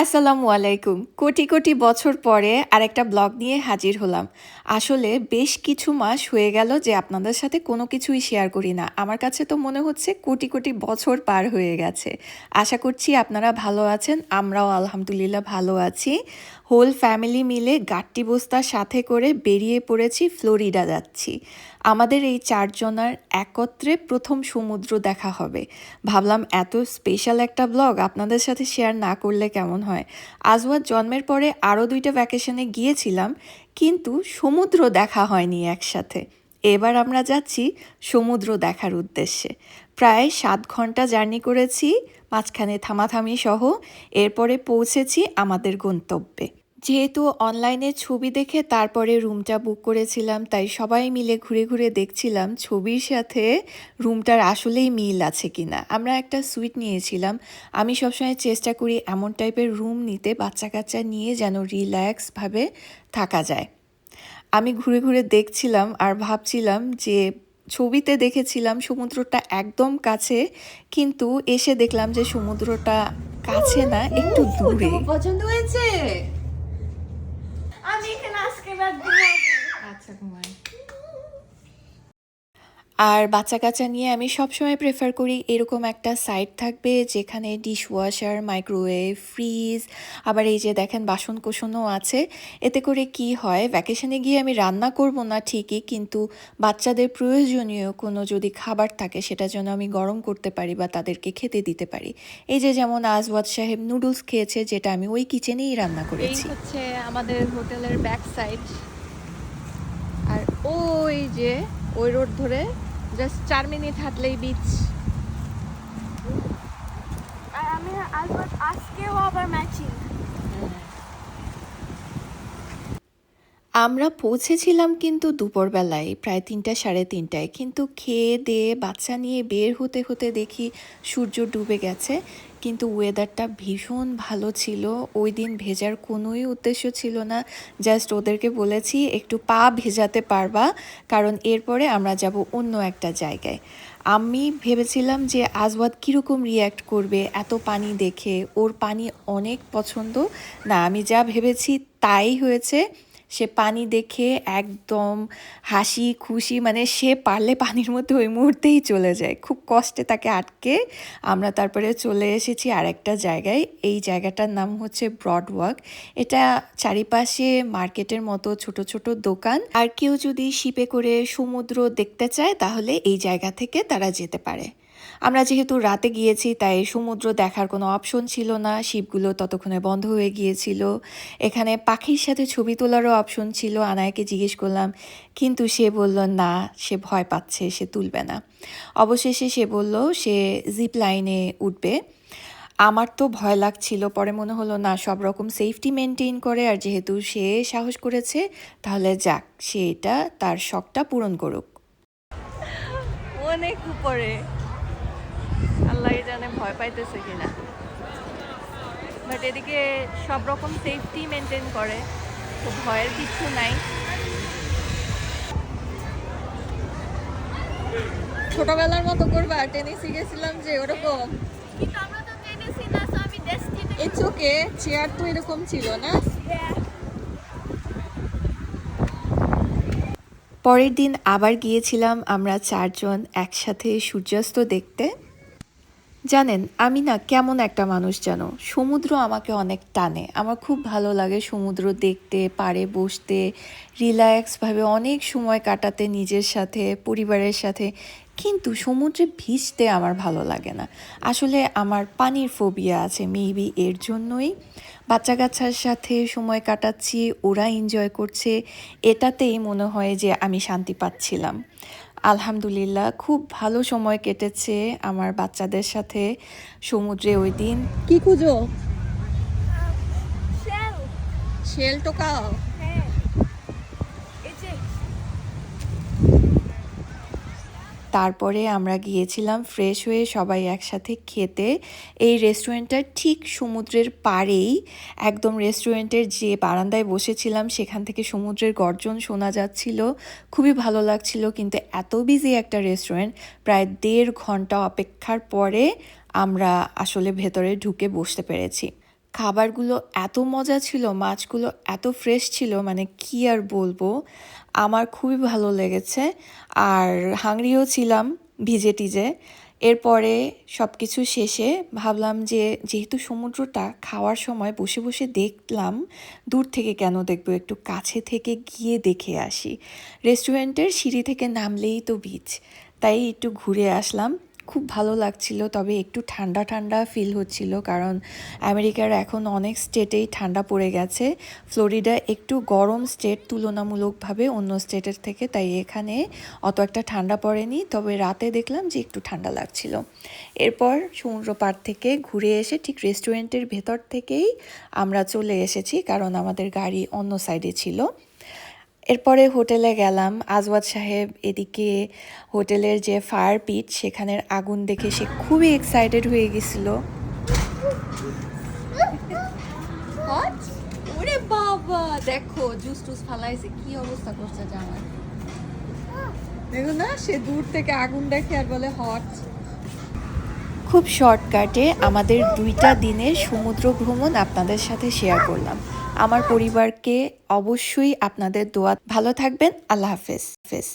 আসসালামু আলাইকুম। কোটি কোটি বছর পরে আরেকটা ব্লগ নিয়ে হাজির হলাম। আসলে বেশ কিছু মাস হয়ে গেল যে আপনাদের সাথে কোনো কিছুই শেয়ার করি না। আমার কাছে তো মনে হচ্ছে কোটি কোটি বছর পার হয়ে গেছে। আশা করছি আপনারা ভালো আছেন, আমরাও আলহামদুলিল্লাহ ভালো আছি। হোল ফ্যামিলি মিলে গাট্টি বস্তার সাথে করে বেরিয়ে পড়েছি, ফ্লোরিডা যাচ্ছি। আমাদের এই চারজনার একত্রে প্রথম সমুদ্র দেখা হবে। ভাবলাম এত স্পেশাল একটা ব্লগ আপনাদের সাথে শেয়ার না করলে কেমন হয়? আজওয়ার জন্মের পরে আরও দুইটা ভ্যাকেশনে গিয়েছিলাম, কিন্তু সমুদ্র দেখা হয়নি একসাথে। এবার আমরা যাচ্ছি সমুদ্র দেখার উদ্দেশ্যে। প্রায় সাত ঘণ্টা জার্নি করেছি, মাঝখানে থামাথামি সহ, এরপরে পৌঁছেছি আমাদের গন্তব্যে। যেহেতু অনলাইনে ছবি দেখে তারপরে রুমটা বুক করেছিলাম, তাই সবাই মিলে ঘুরে ঘুরে দেখছিলাম ছবির সাথে রুমটার আসলেই মিল আছে কিনা। আমরা একটা সুইট নিয়েছিলাম। আমি সবসময় চেষ্টা করি এমন টাইপের রুম নিতে বাচ্চা কাচ্চা নিয়ে যেন রিল্যাক্সভাবে থাকা যায়। আমি ঘুরে ঘুরে দেখছিলাম আর ভাবছিলাম যে ছবিতে দেখেছিলাম সমুদ্রটা একদম কাছে, কিন্তু এসে দেখলাম যে সমুদ্রটা কাছে না, একটু দূরে। পছন্দ হয়েছে? এখানে আর বাচ্চা কাচ্চা নিয়ে আমি সবসময় প্রেফার করি এরকম একটা সাইট থাকবে যেখানে ডিশওয়াশার মাইক্রোওয়েভ ফ্রিজ আবার এই যে দেখেন বাসন কোসনও আছে। এতে করে কি হয় ভ্যাকেশনে গিয়ে আমি রান্না করব না ঠিকই কিন্তু বাচ্চাদের প্রয়োজনীয় কোনো যদি খাবার থাকে সেটা যেন আমি গরম করতে পারি বা তাদেরকে খেতে দিতে পারি। এই যে যেমন আজওয়াদ সাহেব নুডলস খেয়েছে যেটা আমি ওই কিচেনেই রান্না করেছি। হচ্ছে আমাদের হোটেলের ব্যাক সাইড আর ওই যে ওই রোড ধরে জাস্ট চার মিনিট হাঁটলেই বিচ আর আমি আজ আজকেও আবার আমরা পৌঁছেছিলাম কিন্তু দুপুরবেলায়, প্রায় তিনটা সাড়ে তিনটায়। কিন্তু খেয়ে দিয়ে বাচ্চা নিয়ে বের হতে হতে দেখি সূর্য ডুবে গেছে। কিন্তু ওয়েদারটা ভীষণ ভালো ছিল। ওই দিন ভেজার কোনোই উদ্দেশ্য ছিল না। জাস্ট ওদেরকে বলেছি, একটু পা ভেজাতে পারবা, কারণ এরপরে আমরা যাব অন্য একটা জায়গায়। আমি ভেবেছিলাম যে আজওয়াদ কীরকম রিয়্যাক্ট করবে, এত পানি দেখে। ওর পানি অনেক পছন্দ। না, আমি যা ভেবেছি তাই হয়েছে। সে পানি দেখে একদম হাসি, খুশি মানে সে পারলে পানির মধ্যে ওই মুহূর্তেই চলে যায়। খুব কষ্টে তাকে আটকে আমরা তারপরে চলে এসেছি আরেকটা জায়গায়। এই জায়গাটার নাম হচ্ছে ব্রডওয়াক এটা চারিপাশে মার্কেটের মতো ছোট ছোট দোকান। আর কেউ যদি শিপে করে সমুদ্র দেখতে চায়, তাহলে এই জায়গা থেকে তারা যেতে পারে। আমরা যেহেতু রাতে গিয়েছি, তাই সমুদ্র দেখার কোনো অপশন ছিল না। শিপগুলো ততক্ষণে বন্ধ হয়ে গিয়েছিল। এখানে পাখির সাথে ছবি তোলারও অপশন ছিল। আনায়াকে জিজ্ঞেস করলাম, কিন্তু সে বলল, না, সে ভয় পাচ্ছে, সে তুলবে না। অবশেষে সে বলল, সে জিপ লাইনে উঠবে। আমার তো ভয় লাগছিল। পরে মনে হলো, না, সব রকম সেফটি মেনটেন করে, আর যেহেতু সে সাহস করেছে, তাহলে যাক, সে এটা তার শখটা পূরণ করুক। অনেক উপরে। আল্লাহ জানে ভয় পাইতেছে কিনা। বাট এদিকে সব রকম সেফটি মেনটেন করে তো ভয়ের কিছু নাই। ছোটবেলার মতো করবা টেনিসে গেছিলাম যে ওরকম। কিন্তু আমরা তো জেনেছি না so আমি ডেস্টিনি ইটস ওকে চেয়ার তো এরকম ছিল না? পরের দিন আবার গিয়েছিলাম আমরা চারজন একসাথে সূর্যাস্ত দেখতে। জানেন, আমি না কেমন একটা মানুষ জানো সমুদ্র আমাকে অনেক টানে। আমার খুব ভালো লাগে সমুদ্র দেখতে পারে বসতে রিল্যাক্সভাবে অনেক সময় কাটাতে নিজের সাথে, পরিবারের সাথে। কিন্তু সমুদ্রে ভিজতে আমার ভালো লাগে না। আসলে আমার পানির ফোবিয়া আছে মেবি এর জন্যই। বাচ্চা কাচ্চার সাথে সময় কাটাচ্ছি ওরা এনজয় করছে এটাতেই মনে হয় যে আমি শান্তি পাচ্ছিলাম। আলহামদুলিল্লাহ খুব ভালো সময় কেটেছে আমার বাচ্চাদের সাথে সমুদ্রে ওই দিন। কি খুঁজো? শেল শেল টোকাও হ্যাঁ এই যে তারপরে আমরা গিয়েছিলাম ফ্রেশ হয়ে সবাই একসাথে খেতে। এই রেস্টুরেন্টটার ঠিক সমুদ্রের পাড়েই, একদম রেস্টুরেন্টের যে বারান্দায় বসেছিলাম সেখান থেকে সমুদ্রের গর্জন শোনা যাচ্ছিল। খুবই ভালো লাগছিল কিন্তু এত বিজি একটা রেস্টুরেন্ট প্রায় দেড় ঘণ্টা অপেক্ষার পরে আমরা আসলে ভেতরে ঢুকে বসতে পেরেছি। খাবারগুলো এত মজা ছিল, মাছগুলো এত ফ্রেশ ছিল মানে কি আর বলব? আমার খুবই ভালো লেগেছে। আর হাংরিও ছিলাম ভিজে টিজে। এরপরে সব কিছু শেষে ভাবলাম যে, যেহেতু সমুদ্রটা খাওয়ার সময় বসে বসে দেখলাম, দূর থেকে কেন দেখব? একটু কাছে থেকে গিয়ে দেখে আসি। রেস্টুরেন্টের সিঁড়ি থেকে নামলেই তো বিচ তাই একটু ঘুরে আসলাম। খুব ভালো লাগছিল, তবে একটু ঠান্ডা ঠান্ডা ফিল হচ্ছিল, কারণ আমেরিকার এখন অনেক স্টেটেই ঠান্ডা পড়ে গেছে। ফ্লোরিডা একটু গরম স্টেট তুলনামূলকভাবে অন্য স্টেটের থেকে, তাই এখানে অত একটা ঠান্ডা পড়েনি, তবে রাতে দেখলাম যে একটু ঠান্ডা লাগছিল। এরপর সমুদ্র পাড় থেকে ঘুরে এসে ঠিক রেস্টুরেন্টের ভেতর থেকেই আমরা চলে এসেছি, কারণ আমাদের গাড়ি অন্য সাইডে ছিল। এরপরে হোটেলে গেলাম। আজওয়াদ সাহেব এদিকে হোটেলের যে ফায়ার পিট সেখানের আগুন দেখে সে খুবই এক্সাইটেড হয়ে গেছিল। হট ওরে বাবা দেখো জুস টুস ফালাইছে কি অবস্থা করছে জামাই দেখো না সে দূর থেকে আগুন দেখে আর বলে হট খুব শর্টকাটে আমাদের দুইটা দিনের সমুদ্র ভ্রমণ আপনাদের সাথে শেয়ার করলাম। আমার পরিবারকে অবশ্যই আপনাদের দোয়া। ভালো থাকবেন আল্লাহ হাফেজ। হাফেজ